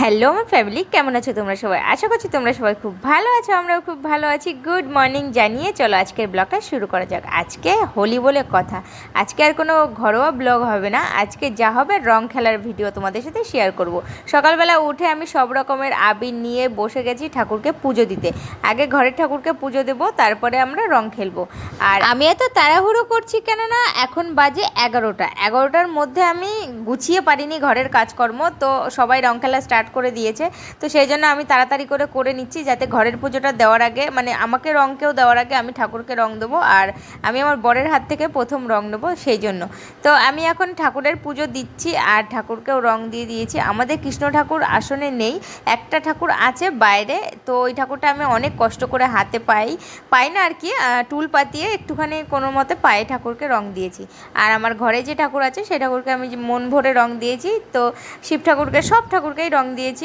Hello আমার family কেমন আছো তোমরা সবাই? আশা করছি তোমরা সবাই খুব ভালো আছো, আমরাও খুব ভালো আছি। গুড মর্নিং জানিয়ে চলো আজকের ব্লগটা শুরু করা যাক। আজকে হোলি বলে কথা। আজকে আর কোনো ঘরোয়া ব্লগ হবে না। আজকে যা হবে রং খেলার ভিডিও তোমাদের সাথে শেয়ার করব। সকালবেলা উঠে আমি সব রকমের আবির নিয়ে বসে গেছি ঠাকুরকে পুজো দিতে। আগে ঘরের ঠাকুরকে পুজো দেব, তারপরে আমরা রং খেলব। আর আমি এত তাড়াহুড়ো করছি কেননা এখন বাজে এগারোটা। এগারোটার মধ্যে আমি গুছিয়ে পারিনি ঘরের কাজকর্ম, তো সবাই রং খেলা স্টার্ট করে দিয়েছে। তো সেই জন্য আমি তাড়াতাড়ি করে করে নিচ্ছি যাতে ঘরের পুজোটা দেওয়ার আগে মানে আমাকে রঙকেও দেওয়ার আগে আমি ঠাকুরকে রং দেবো আর আমি আমার বরের হাত থেকে প্রথম রং নেব সেই জন্য। তো আমি এখন ঠাকুরের পুজো দিচ্ছি আর ঠাকুরকেও রং দিয়ে দিয়েছি। আমাদের কৃষ্ণ ঠাকুর আসনে নেই, একটা ঠাকুর আছে বাইরে। তো ওই ঠাকুরটা আমি অনেক কষ্ট করে হাতে পাই পাই না আর কি টুল পাতিয়ে একটুখানি কোনো মতে পায়ে ঠাকুরকে রং দিয়েছি। আর আমার ঘরে যে ঠাকুর আছে, সেই ঠাকুরকে আমি মন ভরে রং দিয়েছি, তো শিব ঠাকুরকে, সব ঠাকুরকেই রং দিয়েছি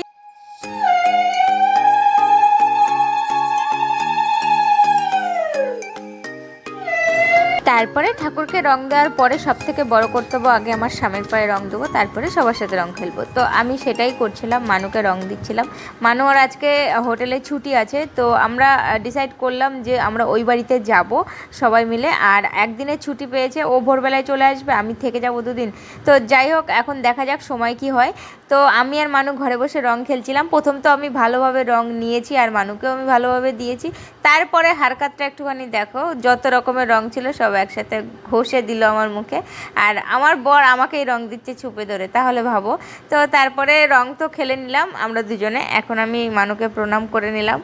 তারপরে ঠাকুরকে রং দেওয়ার পরে সব থেকে বড় কর্তব্য, আগে আমার স্বামীর পায়ে রং দেবো, তারপরে সবার সাথে রং খেলব। তো আমি সেটাই করছিলাম, মানুকে রং দিচ্ছিলাম। মানু আর আজকে হোটেলে ছুটি আছে, তো আমরা ডিসাইড করলাম যে আমরা ওই বাড়িতে যাব সবাই মিলে। আর একদিনের ছুটি পেয়েছে, ও ভোরবেলায় চলে আসবে, আমি থেকে যাব দুদিন। তো যাই হোক, এখন দেখা যাক সময় কি হয়। তো আমি আর মানু ঘরে বসে রং খেলছিলাম। প্রথম তো আমি ভালোভাবে রং নিয়েছি আর মানুকেও আমি ভালোভাবে দিয়েছি। তারপরে হারকাতটা একটুখানি দেখো, যত রকমের রং ছিল সব একসাথে ঘষে দিল আমার মুখে। আর আমার বর আমাকেই রং দিচ্ছে ছুপে ধরে, তাহলে ভাবো। তো তারপরে রং তো খেলে নিলাম, আমরা দুজনে। এখন আমি মানুকে প্রণাম করে নিলাম।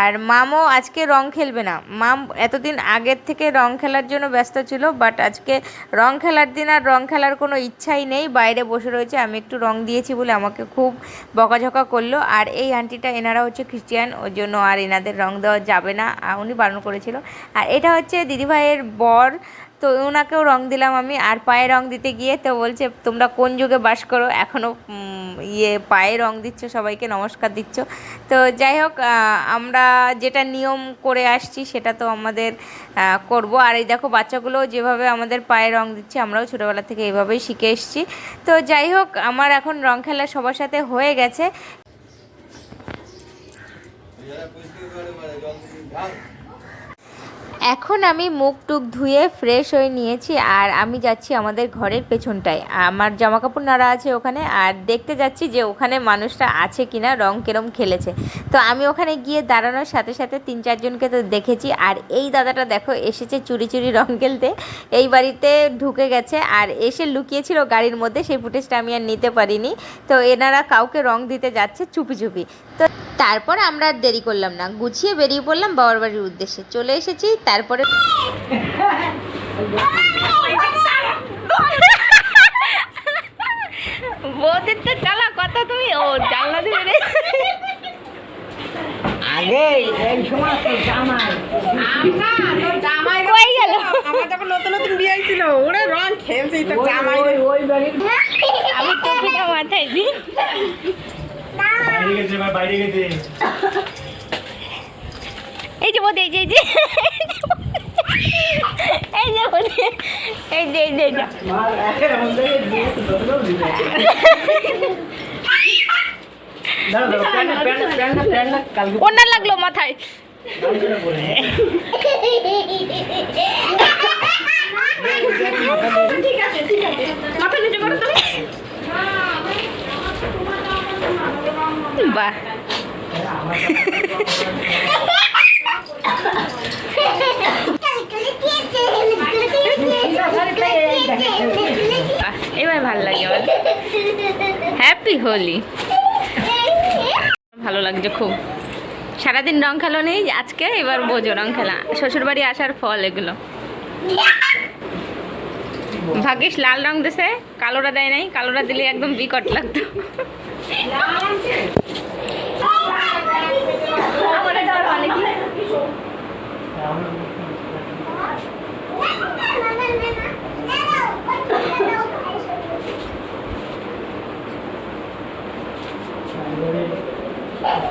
আর মামও আজকে রং খেলবে না। মাম এতদিন আগের থেকে রং খেলার জন্য ব্যস্ত ছিল বাট আজকে রং খেলার দিন আর রং খেলার কোনো ইচ্ছাই নেই। বাইরে বসে রয়েছে, আমি একটু রং দিয়েছি বলে আমাকে খুব বকাঝকা করল। আর এই আন্টিটা, এনারা হচ্ছে খ্রিস্টিয়ান, ওর জন্য আর এনাদের রং দেওয়া যাবে না উনি বারণ করেছিল। আর এটা হচ্ছে দিদিভাইয়ের বর তো ওনাকেও রং দিলাম আমি, আর পায়ে রং দিতে গিয়ে তো বলছে, তোমরা কোন যুগে বাস করো? এখনও ইয়ে পায়ে রং দিচ্ছ, সবাইকে নমস্কার দিচ্ছ। তো যাই হোক আমরা যেটা নিয়ম করে আসছি সেটা তো আমাদের করব। আর এই দেখো বাচ্চাগুলো যেভাবে আমাদের পায়ে রং দিচ্ছে, আমরাও ছোটোবেলা থেকে এইভাবেই শিখে এসেছি। তো যাই হোক, আমার এখন রং খেলা সবার সাথে হয়ে গেছে। এখন আমি মুখ টুক ধুয়ে ফ্রেশ হয়ে নিয়েছি আর আমি যাচ্ছি আমাদের ঘরের পেছনটায়। আমার জামা কাপড় নাড়া আছে ওখানে আর দেখতে যাচ্ছি যে ওখানে মানুষটা আছে কিনা, রং কেরম খেলেছে। তো আমি ওখানে গিয়ে দাঁড়ানোর সাথে সাথে তিন চারজনকে তো দেখেছি আর এই দাদাটা দেখো এসেছে চুরি চুরি রং খেলতে। এই বাড়িতে ঢুকে গেছে আর এসে লুকিয়েছিল গাড়ির মধ্যে, সেই ফুটেজটা আমি আর নিতে পারিনি। তো এনারা কাউকে রং দিতে যাচ্ছে চুপি চুপি। তো তারপর আমরা আর দেরি করলাম না। গুছিয়ে বেরিয়ে পড়লাম বাবার বাড়ির উদ্দেশ্যে। চলে এসেছি তারপরে বৌদির তো চালা কথা তুমি ও জানলা দিবে আগে এই সময় তো জামাই? কই গেল? আমার যখন নতুন নতুন বিয়ে হয়েছিল ওরা রং খেলছে তো জামাই। ওই ওই আমি টুপিটা মাথায় দিই। বাইরে গেছে ভাই বাইরে গেছে। এই যে বৌদি এই যে এই যে। এই যে এই যে এই যে এই যে। মার এখন থেকে দিয়ে তো দিবে দাঁড়া দাঁড়া প্যান্ট প্যান্ট প্যান্ট প্যান্ট কালকে ওনার লাগল মাথায় কালকে পরে ঠিক আছে ঠিক আছে মাথা নিচে করো তুমি বাহ বাহ, এবার ভালো লাগে আমার হ্যাপি হোলি। ভালো লাগছে খুব। সারাদিন রং খেলো নেই, আজকে এবার বোঝো রং খেলা। শ্বশুরবাড়ি আসার ফল এগুলো। ভাগ্যিস লাল রং দিছে, কালোরা দেয় নাই, কালোরা দিলে একদম বিকট লাগতো।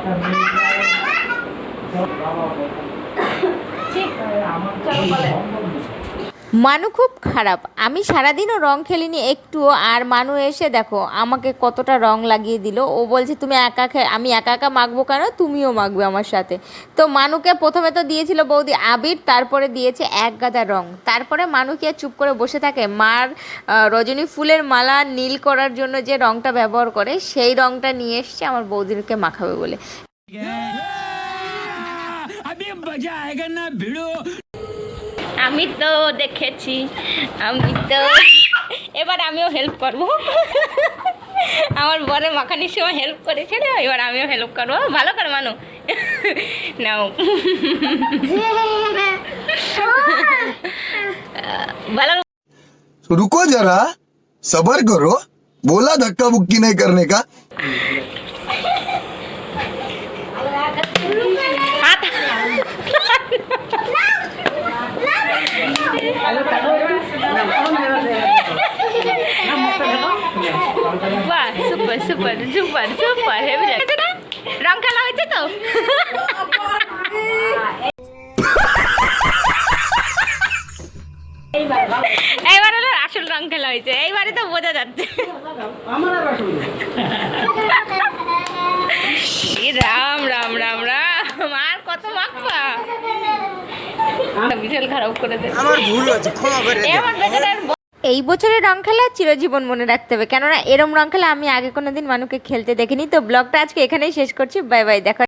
好 মানু খুব খারাপ। আমি সারাদিনও রং খেলিনি একটুও, আর মানু এসে দেখো, আমাকে কতটা রং লাগিয়ে দিল। ও বলছে, তুমি একা খে, আমি একা একা মাখবো কেন? তুমিও মাখবে আমার সাথে। তো মানুকে প্রথমে তো দিয়েছিল বৌদি আবির, তারপরে দিয়েছে এক গাদা রং। তারপরে মানু কি আর চুপ করে বসে থাকে? মার রজনী ফুলের মালা নীল করার জন্য যে রংটা ব্যবহার করে, সেই রংটা নিয়ে এসছে আমার বৌদিকে মাখাবে বলে। আমি তো দেখেছি আমি তো এবার আমিও হেল্প করব আমার বরে মাখানির সময় হেল্প করেছিল এবার আমিও হেল্প করবো ভালো করে মানো নাও ভালো रुको जरा सबर करो बोला धक्का बुक्की नहीं करने का বাহ super super super super heavy লাগছে না? রং খেলা হয়েছে তো? এইবার হলো আসল রং খেলা হয়েছে। এইবারে তো বোঝা যাচ্ছে। রাম রাম রাম রাম। আর কত মাখবা? বিশাল খারাপ করে দে আমার ভুল আছে ক্ষমা করে এ আমার বেচারার এই বছরের রং খেলা চিরজীবন মনে রাখতে হবে। কেননা এরম রং খেলা আমি আগে কোনোদিন মানুষকে খেলতে দেখিনি। তো ব্লগটা আজকে এখানেই শেষ করছি। বাই বাই দেখা